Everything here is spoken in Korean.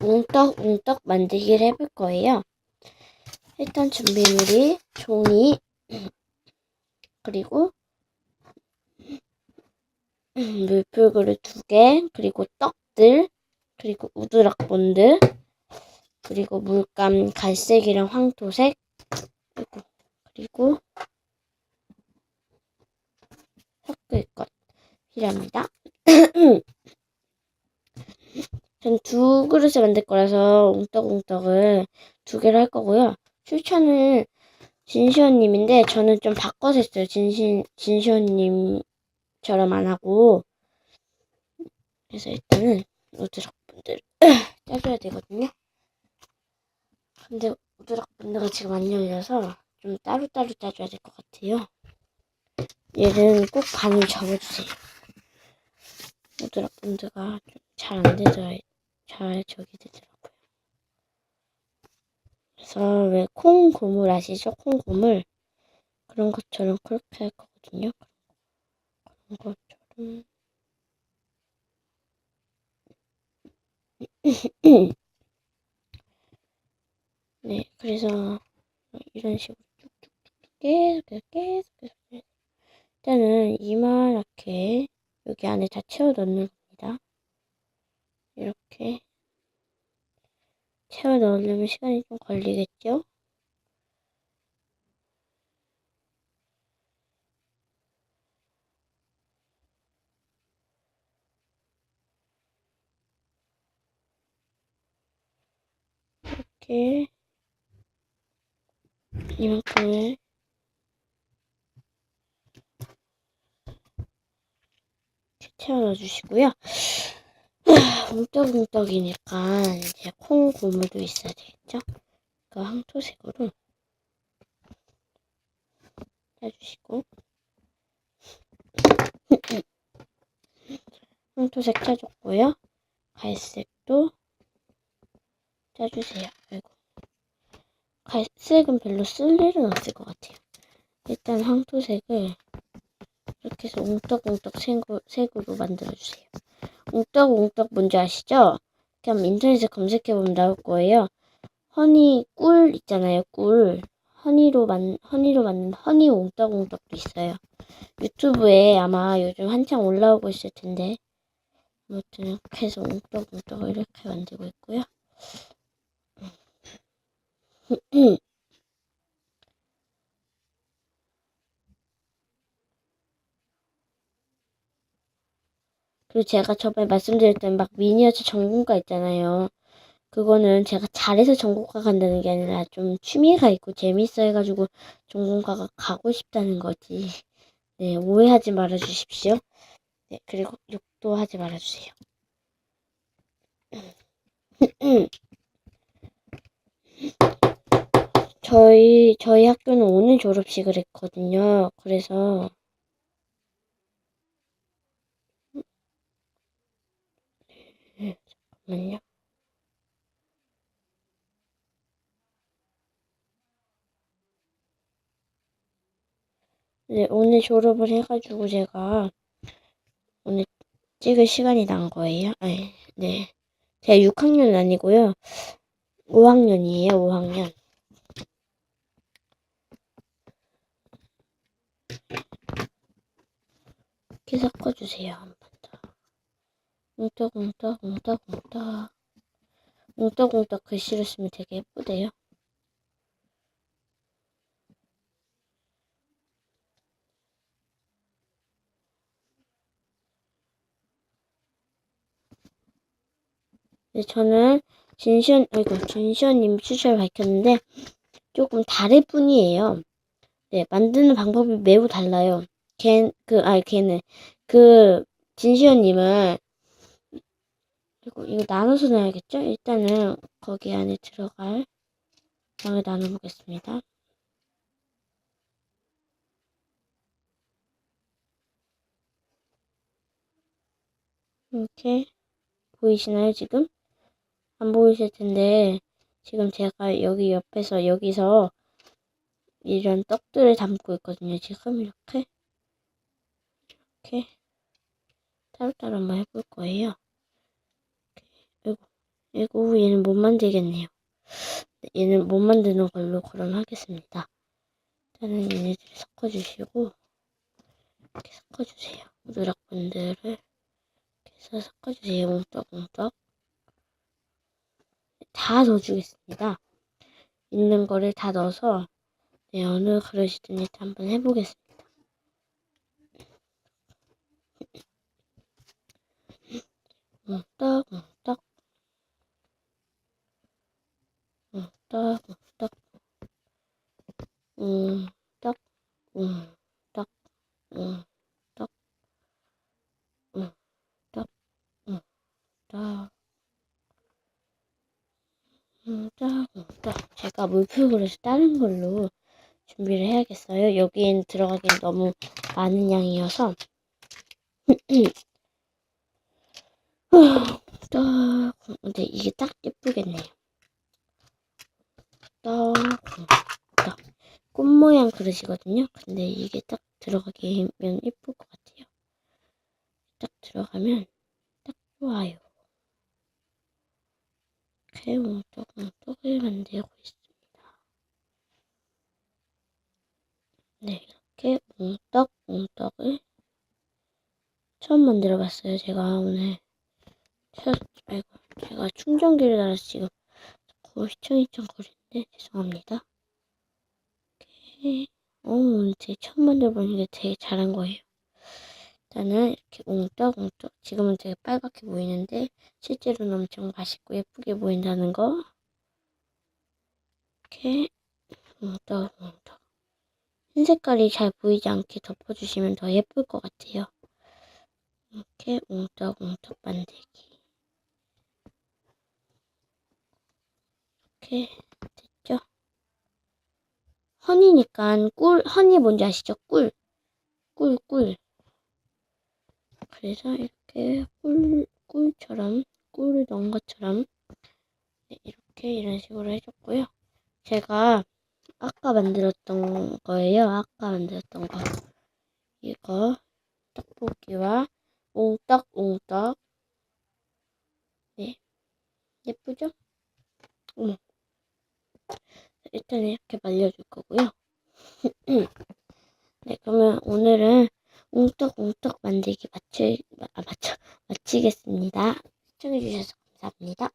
웅떡웅떡 만들기를 해볼 거예요. 일단 준비물이 종이 그리고 물풀그릇 두 개, 그리고 떡들, 그리고 우드락 본드, 그리고 물감 갈색이랑 황토색, 그리고, 그리고 섞을 것 필요합니다. 전 두 그릇을 만들 거라서 웅떡웅떡을 두 개를 할 거고요. 추천은 진시원님인데 저는 좀 바꿔서 했어요. 진시, 진시원님처럼 안 하고 그래서 일단은 우드락 분들 짜줘야 되거든요. 근데 우드락 분들가 지금 안 열려서 좀 따로따로 짜줘야 될 것 같아요. 얘는 꼭 반을 접어주세요. 우드락 분들가 좀잘안 되더라, 잘 저기 되더라고요. 그래서 왜 콩 고물 아시죠? 콩 고물 그런 것처럼 그렇게 할 거거든요. 그런 것처럼 네, 그래서 이런 식으로 쭉쭉쭉 계속 계속 계속 일단은 이만하게 여기 안에 다 채워 넣는 겁니다. 이렇게 채워 넣으려면 시간이 좀 걸리겠죠? 이렇게 이만큼을 채워 넣어주시고요. 뭉떡뭉떡이니까 이제 콩 고무도 있어야 되겠죠? 그 황토색으로 짜주시고 황토색 짜줬고요. 갈색도 짜주세요. 아이고. 갈색은 별로 쓸 일은 없을 것 같아요. 일단 황토색을 이렇게 해서 웅떡웅떡 색으로 만들어주세요. 웅떡웅떡 뭔지 아시죠? 그냥 인터넷에 검색해보면 나올 거예요. 허니 꿀 있잖아요. 꿀. 허니로 만 허니로 만든 허니 웅떡웅떡도 있어요. 유튜브에 아마 요즘 한창 올라오고 있을 텐데 아무튼 이렇게 해서 웅떡웅떡을 이렇게 만들고 있고요. 그리고 제가 저번에 말씀드렸던 막 미니어처 전공가 있잖아요. 그거는 제가 잘해서 전공가 간다는 게 아니라 좀 취미가 있고 재밌어 해가지고 전공가가 가고 싶다는 거지. 네, 오해하지 말아 주십시오. 네, 그리고 욕도 하지 말아 주세요. 저희 저희 학교는 오늘 졸업식을 했거든요. 그래서 잠깐만요. 네, 오늘 졸업을 해가지고 제가 오늘 찍을 시간이 난 거예요. 아니, 네. 제가 6학년은 아니고요. 5학년이에요, 5학년. 이렇게 섞어주세요, 한번 더. 웅떡웅떡, 웅떡웅떡. 웅떡웅떡 글씨를 쓰면 되게 예쁘대요. 네, 저는 진시현, 아이고, 진시현님 추천을 밝혔는데, 조금 다를 뿐이에요. 네, 만드는 방법이 매우 달라요. 걔, 그, 아, 걔는, 그, 진시현님은, 그리고 이거 나눠서 넣어야겠죠? 일단은, 거기 안에 들어갈 양을 나눠보겠습니다. 이렇게, 보이시나요, 지금? 안 보이실 텐데, 지금 제가 여기 옆에서, 여기서, 이런 떡들을 담고 있거든요. 지금 이렇게. 이렇게. 따로따로 한번 해볼 거예요. 이거 얘는 못 만들겠네요. 네, 얘는 못 만드는 걸로 그럼 하겠습니다. 일단은 얘네들 섞어주시고 이렇게 섞어주세요. 누락분들을 이렇게 섞어주세요. 웅떡웅떡 다 넣어주겠습니다. 있는 거를 다 넣어서 네, 어느 그릇이든 일단 한번 해보겠습니다. 웅떡 웅떡 딱, 딱, 음, 딱, 음, 딱, 음, 딱, 음, 딱, 음, 딱, 음, 딱, 음, 딱. 제가 물풀그릇을 다른 걸로 준비를 해야겠어요. 여기엔 들어가기엔 너무 많은 양이어서. 아, 딱, 근데 이게 딱 예쁘겠네요. 딱, 딱. 꽃 모양 그릇이거든요. 근데 이게 딱 들어가기면 예쁠 것 같아요. 딱 들어가면 딱 좋아요. 이렇게 웅떡웅떡을 만들고 있습니다. 네, 이렇게 웅떡웅떡을 처음 만들어 봤어요. 제가 오늘. 첫, 아이고, 제가 충전기를 달아서 지금 자꾸 휘청휘청 거리 는데 죄송합니다. 이렇게, 어, 오늘 되게 처음 만들어보니까 되게 잘한 거예요. 일단은 이렇게 웅떡웅떡, 지금은 되게 빨갛게 보이는데 실제로는 엄청 맛있고 예쁘게 보인다는 거. 이렇게 웅떡웅떡. 흰 색깔이 잘 보이지 않게 덮어주시면 더 예쁠 것 같아요. 이렇게 웅떡웅떡 만들기. 이렇게? 허니니까 꿀, 허니 뭔지 아시죠? 꿀. 꿀, 꿀. 그래서 이렇게 꿀, 꿀처럼, 꿀을 넣은 것처럼 네, 이렇게 이런 식으로 해줬고요. 제가 아까 만들었던 거예요. 아까 만들었던 거. 이거 떡볶이와 옹떡 옹떡. 네. 예쁘죠? 어머. 일단 이렇게 말려줄 거고요. 네, 그러면 오늘은 웅떡웅떡 만들기 마치, 아, 맞춰, 마치겠습니다. 시청해주셔서 감사합니다.